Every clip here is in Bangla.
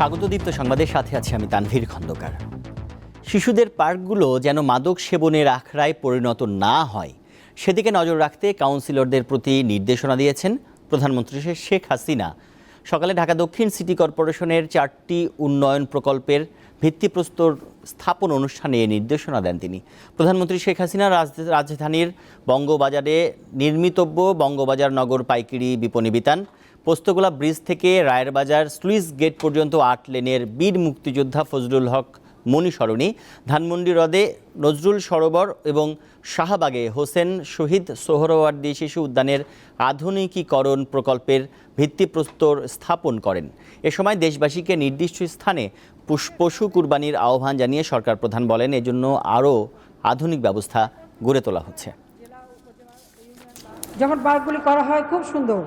স্বাগতদীপ্ত সংবাদের সাথে আছি আমি তানভীর খন্দকার। শিশুদের পার্কগুলো যেন মাদক সেবনের আখড়ায় পরিণত না হয়, সেদিকে নজর রাখতে কাউন্সিলরদের প্রতি নির্দেশনা দিয়েছেন প্রধানমন্ত্রী শেখ হাসিনা। সকালে ঢাকা দক্ষিণ সিটি কর্পোরেশনের চারটি উন্নয়ন প্রকল্পের ভিত্তিপ্রস্তর স্থাপন অনুষ্ঠানে নির্দেশনা দেন তিনি। প্রধানমন্ত্রী শেখ হাসিনা রাজধানীর বঙ্গবাজারে নির্মিতব্য বঙ্গবাজার নগর পাইকিরি বিপণী বিতান পোস্তগোলা ব্রিজ থেকে রায়ের বাজার স্লুইস গেট পর্যন্ত আট লেনের বীর মুক্তিযোদ্ধা ফজলুল হক, মণি সরণি, ধানমন্ডি হ্রদে নজরুল সরোবর এবং শাহবাগে হোসেন শহীদ সোহরওয়ার্দী শিশু উদ্যানের আধুনিকীকরণ প্রকল্পের ভিত্তিপ্রস্তর স্থাপন করেন। এ সময় দেশবাসীকে নির্দিষ্ট স্থানে পশু কুরবানির আহ্বান জানিয়ে সরকার প্রধান বলেন, এজন্য আরও আধুনিক ব্যবস্থা গড়ে তোলা হচ্ছে। যখন পার্কগুলি করা হয়, খুব সুন্দর।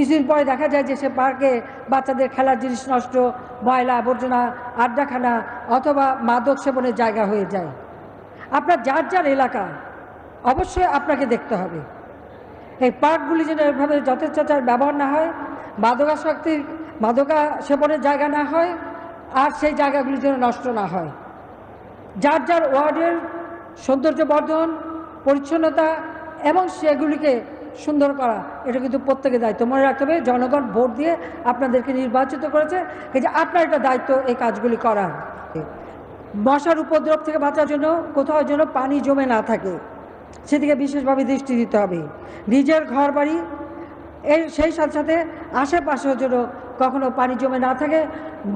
কিছুদিন পরে দেখা যায় যে সে পার্কে বাচ্চাদের খেলার জিনিস নষ্ট, ময়লা, আবর্জনা, আড্ডাখানা অথবা মাদক সেবনের জায়গা হয়ে যায়। আপনার যার যার এলাকা, অবশ্যই আপনাকে দেখতে হবে। এই পার্কগুলি যেন এভাবে যথেচ্ছাচার ব্যবহার না হয়, মাদকাসক্তির মাদকা সেবনের জায়গা না হয়, আর সেই জায়গাগুলি যেন নষ্ট না হয়। যার যার ওয়ার্ডের সৌন্দর্য বর্ধন পরিচ্ছন্নতা এবং সেগুলিকে সুন্দর করা, এটা কিন্তু প্রত্যেকের দায়িত্ব। মনে রাখতে হবে, জনগণ ভোট দিয়ে আপনাদেরকে নির্বাচিত করেছে, এই যে আপনার একটা দায়িত্ব এই কাজগুলি করার মশার উপদ্রব থেকে বাঁচার জন্য, কোথাও যেন পানি জমে না থাকে, সেদিকে বিশেষভাবে দৃষ্টি দিতে হবে। নিজের ঘর বাড়ি এর সেই সাথে সাথে আশেপাশেও যেন কখনো পানি জমে না থাকে,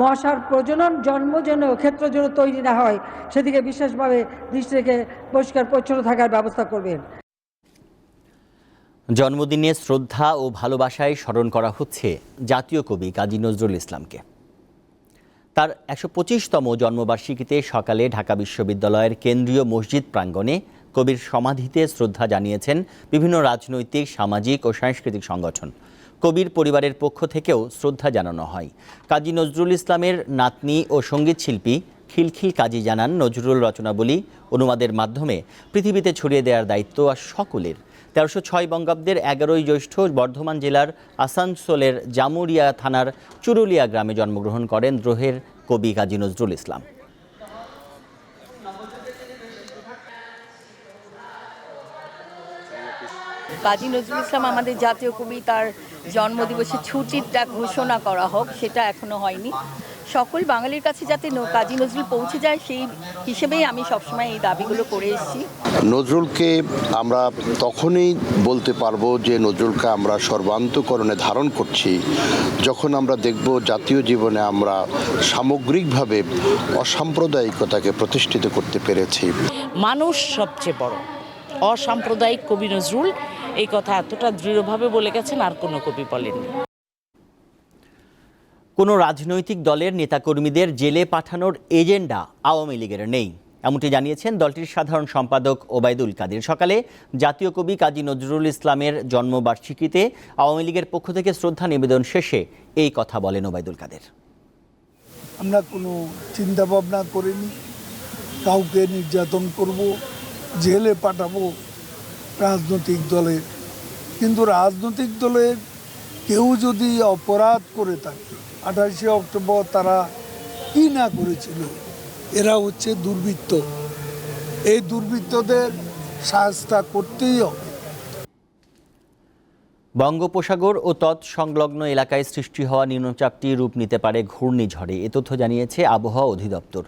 মশার প্রজনন, জন্ম যেন, ক্ষেত্র যেন তৈরি না হয়, সেদিকে বিশেষভাবে দৃষ্টি রেখে পরিষ্কার পরিচ্ছন্ন থাকার ব্যবস্থা করবেন। জন্মদিনে শ্রদ্ধা ও ভালোবাসায় স্মরণ করা হচ্ছে জাতীয় কবি কাজী নজরুল ইসলামকে। তার একশো পঁচিশতম জন্মবার্ষিকীতে সকালে ঢাকা বিশ্ববিদ্যালয়ের কেন্দ্রীয় মসজিদ প্রাঙ্গণে কবির সমাধিতে শ্রদ্ধা জানিয়েছেন বিভিন্ন রাজনৈতিক, সামাজিক ও সাংস্কৃতিক সংগঠন। কবির পরিবারের পক্ষ থেকেও শ্রদ্ধা জানানো হয়। কাজী নজরুল ইসলামের নাতনি ও সংগীত শিল্পী খিলখিল কাজী জানান, নজরুল রচনাবলী অনুবাদের মাধ্যমে পৃথিবীতে ছড়িয়ে দেওয়ার দায়িত্ব আর সকলের। তেরোশো ছয় বঙ্গাব্দের এগারোই জ্যৈষ্ঠ বর্ধমান জেলার আসানসোলের জামুরিয়া থানার চুরুলিয়া গ্রামে জন্মগ্রহণ করেন দ্রোহের কবি কাজী নজরুল ইসলাম। কাজী নজরুল ইসলাম আমাদের জাতীয় কবি, তার জন্মদিবসে ছুটিটা ঘোষণা করা হোক, সেটা এখনও হয়নি। সকল বাঙালির কাছে যাতে কাজী নজরুল পৌঁছে যায় সেই হিসেবেই আমি সবসময় এই দাবিগুলো করে এসেছি। নজরুলকে আমরা তখনই বলতে পারব যে নজরুলকে আমরা সর্বান্তকরণে ধারণ করছি যখন আমরা দেখব জাতীয় জীবনে আমরা সামগ্রিকভাবে অসাম্প্রদায়িকতাকে প্রতিষ্ঠিত করতে পেরেছি। মানুষ সবচেয়ে বড়। অসাম্প্রদায়িক কবি নজরুল এই কথা এতটা দৃঢ়ভাবে বলে গেছেন আর কোনো কবি বলেননি। কোনো রাজনৈতিক দলের নেতাকর্মীদের জেলে পাঠানোর এজেন্ডা আওয়ামী লীগের নেই। এমনটি জানিয়েছেন দলটির সাধারণ সম্পাদক ওবায়দুল কাদের। সকালে জাতীয় কবি কাজী নজরুল ইসলামের জন্মবার্ষিকীতে আওয়ামী লীগের পক্ষ থেকে শ্রদ্ধা নিবেদন শেষে এই কথা বলেন ওবায়দুল কাদের। আমরা কোনো চিন্তা ভাবনা করিনি। কাউকে নির্যাতন করব, জেলে পাঠাবো রাজনৈতিক দলের। কিন্তু রাজনৈতিক দলের কেউ যদি অপরাধ করে থাকে আঠাশে অক্টোবর তারা কি না করেছিল? এরা হচ্ছে দুর্বৃত্ত। এই দুর্বৃত্তদের সাহসটা করতেই হবে। বঙ্গোপসাগর ও তৎসংলগ্ন এলাকায় সৃষ্টি হওয়া নিম্নচাপটি রূপ নিতে পারে ঘূর্ণিঝড়ে, এ তথ্য জানিয়েছে আবহাওয়া অধিদপ্তর।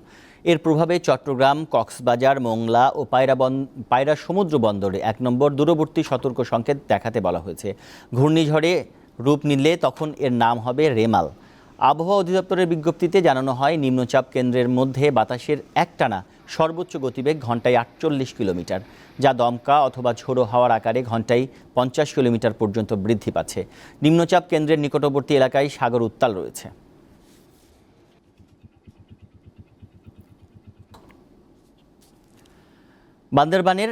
এর প্রভাবে চট্টগ্রাম, কক্সবাজার, মোংলা ও পায়রা বন, পায়রা সমুদ্র বন্দরে এক নম্বর দূরবর্তী সতর্ক সংকেত দেখাতে বলা হয়েছে। ঘূর্ণিঝড়ে রূপ নিলে তখন এর নাম হবে রেমাল। আবহাওয়া অধিদপ্তরের বিজ্ঞপ্তিতে জানানো হয়, নিম্নচাপ কেন্দ্রের মধ্যে বাতাসের একটানা সর্বোচ্চ গতিবেগ ঘন্টায় আটচল্লিশ কিলোমিটার, যা দমকা অথবা ঝোড়ো হাওয়ার আকারে ঘন্টায় পঞ্চাশ কিলোমিটার পর্যন্ত বৃদ্ধি পাচ্ছে। নিম্নচাপ কেন্দ্রের নিকটবর্তী এলাকায় সাগর উত্তাল রয়েছে। বান্দরবানের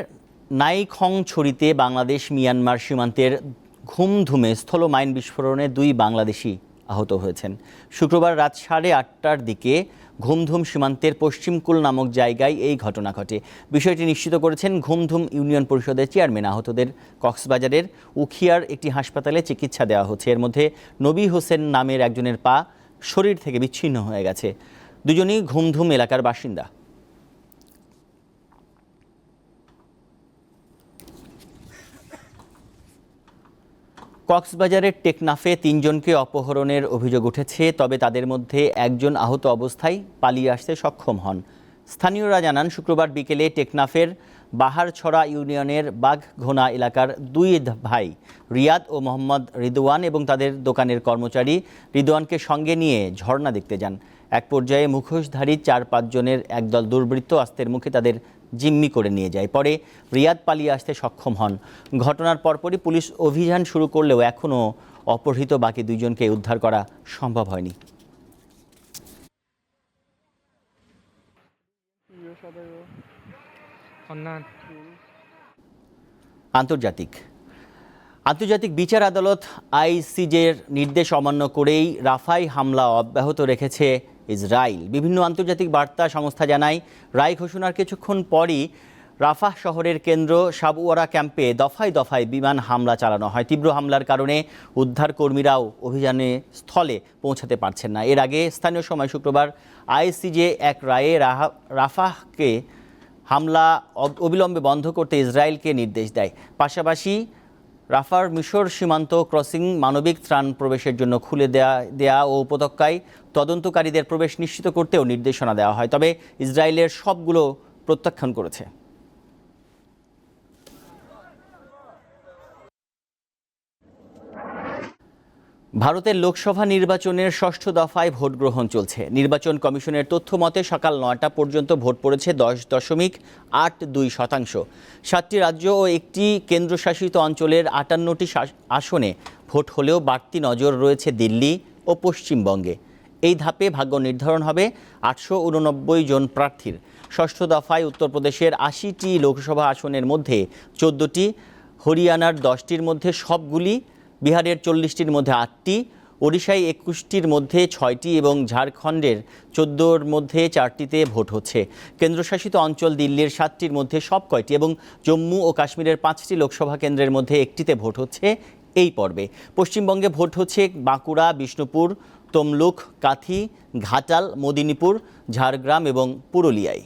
নাইখং ছড়িতে বাংলাদেশ মিয়ানমার সীমান্তের ঘুমধুমে স্থল মাইন বিস্ফোরণে দুই বাংলাদেশি আহত হয়েছেন। শুক্রবার রাত সাড়ে আটটার দিকে ঘুমধুম সীমান্তের পশ্চিমকুল নামক জায়গায় এই ঘটনা ঘটে। বিষয়টি নিশ্চিত করেছেন ঘুমধুম ইউনিয়ন পরিষদের চেয়ারম্যান আহতদের। কক্সবাজারের উখিয়ার একটি হাসপাতালে চিকিৎসা দেওয়া হচ্ছে। এর মধ্যে নবী হোসেন নামের একজনের পা শরীর থেকে বিচ্ছিন্ন হয়ে গেছে। দুজনই ঘুমধুম এলাকার বাসিন্দা। কক্সবাজারের টেকনাফে তিনজনকে অপহরণের অভিযোগ উঠেছে, তবে তাদের মধ্যে একজন আহত অবস্থায় পালিয়ে আসতে সক্ষম হন। স্থানীয়রা জানান, শুক্রবার বিকেলে টেকনাফের বাহারছড়া ইউনিয়নের বাঘঘোনা এলাকার দুই ভাই রিয়াদ ও মোহাম্মদ রিদওয়ান এবং তাদের দোকানের কর্মচারী রিদওয়ানকে সঙ্গে নিয়ে ঝর্ণা দেখতে যান। এক পর্যায়ে মুখোশধারী চার পাঁচজনের একদল দুর্বৃত্ত আস্তের মুখে তাদের জিম্মি করে নিয়ে যায়। পরে রিয়াদ পালিয়ে আসতে সক্ষম হন। ঘটনার পরপরই পুলিশ অভিযান শুরু করলেও এখনও অপহৃত বাকি দুইজনকে উদ্ধার করা সম্ভব হয়নি। আন্তর্জাতিক। আন্তর্জাতিক বিচার আদালত আইসিজের নির্দেশ অমান্য করেই রাফাই হামলা অব্যাহত রেখেছে ইসরায়েল বিভিন্ন আন্তর্জাতিক বার্তা সংস্থা জানায়, রায় ঘোষণার কিছুক্ষণ পরই রাফাহ শহরের কেন্দ্র সাবুয়ারা ক্যাম্পে দফায় দফায় বিমান হামলা চালানো হয়। তীব্র হামলার কারণে উদ্ধার কর্মীরাও অভিযানে স্থলে পৌঁছাতে পারছেন না। এর আগে স্থানীয় সময় শুক্রবার আইসিজে এক রায়ে রাফাহকে হামলা অব- অবিলম্বে বন্ধ করতে ইসরায়েলকে নির্দেশ দেয়। পাশাপাশি রাফার মিশর সীমান্ত ক্রসিং মানবিক ত্রাণ প্রবেশের জন্য খুলে দেয়া দেয়া ও উপত্যকায় তদন্তকারীদের প্রবেশ নিশ্চিত করতেও নির্দেশনা দেওয়া হয়। তবে ইসরায়েলের সবগুলো প্রত্যাখ্যান করেছে। ভারতের লোকসভা নির্বাচনের ষষ্ঠ দফায় ভোট গ্রহণ চলছে। নির্বাচন কমিশনের তথ্য মতে সকাল নয়টা পর্যন্ত ভোট পড়েছে দশ দশমিক আট দুই শতাংশ। সাতটি রাজ্য ও একটি কেন্দ্রশাসিত অঞ্চলের আটান্নটি আসনে ভোট হলেও বাড়তি নজর রয়েছে দিল্লি ও পশ্চিমবঙ্গে। এই ধাপে ভাগ্য নির্ধারণ হবে আটশো উননব্বই জন প্রার্থীর। ষষ্ঠ দফায় উত্তরপ্রদেশের আশিটি লোকসভা আসনের মধ্যে চোদ্দোটি, হরিয়ানার দশটির মধ্যে সবগুলি বিহারের চল্লিশটির মধ্যে আটটি, ওড়িশায় একুশটির মধ্যে ছয়টি এবং ঝাড়খণ্ডের চোদ্দোর মধ্যে চারটিতে ভোট হচ্ছে। কেন্দ্রশাসিত অঞ্চল দিল্লির সাতটির মধ্যে সব কয়টি এবং জম্মু ও কাশ্মীরের পাঁচটি লোকসভা কেন্দ্রের মধ্যে একটিতে ভোট হচ্ছে এই পর্বে। পশ্চিমবঙ্গে ভোট হচ্ছে বাঁকুড়া, বিষ্ণুপুর, তমলুক, কাথি, ঘাটাল, মদিনীপুর, ঝাড়গ্রাম এবং পুরুলিয়ায়।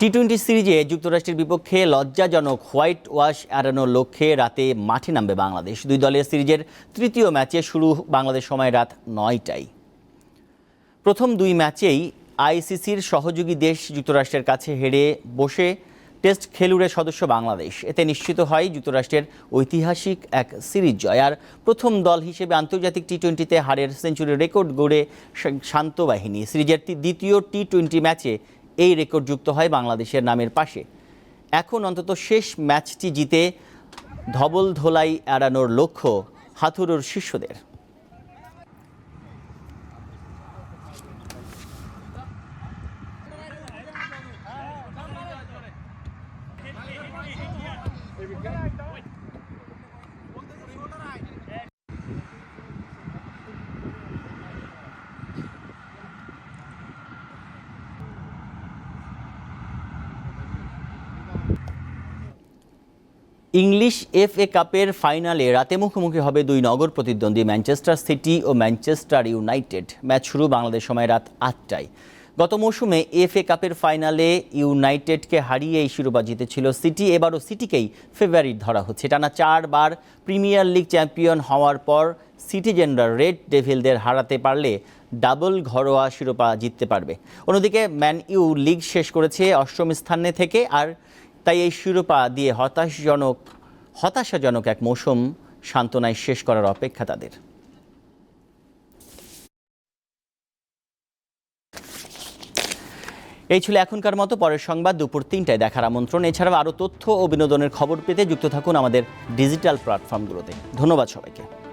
টি টোয়েন্টি সিরিজে যুক্তরাষ্ট্রের বিপক্ষে লজ্জাজনক হোয়াইট ওয়াশ এড়ানোর লক্ষ্যে রাতে মাঠে নামবে বাংলাদেশ। দুই দলের সিরিজের তৃতীয় ম্যাচে শুরু বাংলাদেশ সময় রাত নয়টায়। প্রথম দুই ম্যাচেই আইসিসির সহযোগী দেশ যুক্তরাষ্ট্রের কাছে হেরে বসে টেস্ট খেলুড়ে সদস্য বাংলাদেশ। এতে নিশ্চিত হয় যুক্তরাষ্ট্রের ঐতিহাসিক এক সিরিজ জয়। আর প্রথম দল হিসেবে আন্তর্জাতিক টি টোয়েন্টিতে হারের সেঞ্চুরি রেকর্ড গড়ে শান্ত বাহিনী। সিরিজের দ্বিতীয় টি টোয়েন্টি ম্যাচে এই রেকর্ড যুক্ত হয় বাংলাদেশের নামের পাশে। এখন অন্তত শেষ ম্যাচটি জিতে ধবল ধোলাই এড়ানোর লক্ষ্য হাথুরুর শিষ্যদের। ইংলিশ এফ এ কাপের ফাইনালে রাতে মুখোমুখি হবে দুই নগর প্রতিদ্বন্দ্বী ম্যানচেস্টার সিটি ও ম্যানচেস্টার ইউনাইটেড। ম্যাচ শুরু বাংলাদেশ সময় রাত আটটায়। গত মৌসুমে এফ এ কাপের ফাইনালে ইউনাইটেডকে হারিয়ে এই শিরোপা জিতেছিল সিটি, এবারও সিটিকেই ফেভারিট ধরা হচ্ছে। টানা চারবার প্রিমিয়ার লিগ চ্যাম্পিয়ন হওয়ার পর সিটি সিটিজেনরা রেড ডেভিলদের হারাতে পারলে ডাবল ঘরোয়া শিরোপা জিততে পারবে। অন্যদিকে ম্যান ইউ লিগ শেষ করেছে অষ্টম স্থানে থেকে আর তাই এই শিরোপা দিয়ে হতাশজনক, হতাশাজনক এক মৌসুম সান্ত্বনায় শেষ করার অপেক্ষা তাদের। এই ছিল এখনকার মতো, পরের সংবাদ দুপুর তিনটায় দেখার আমন্ত্রণ। এছাড়াও আরও তথ্য ও বিনোদনের খবর পেতে যুক্ত থাকুন আমাদের ডিজিটাল প্ল্যাটফর্মগুলোতে। ধন্যবাদ সবাইকে।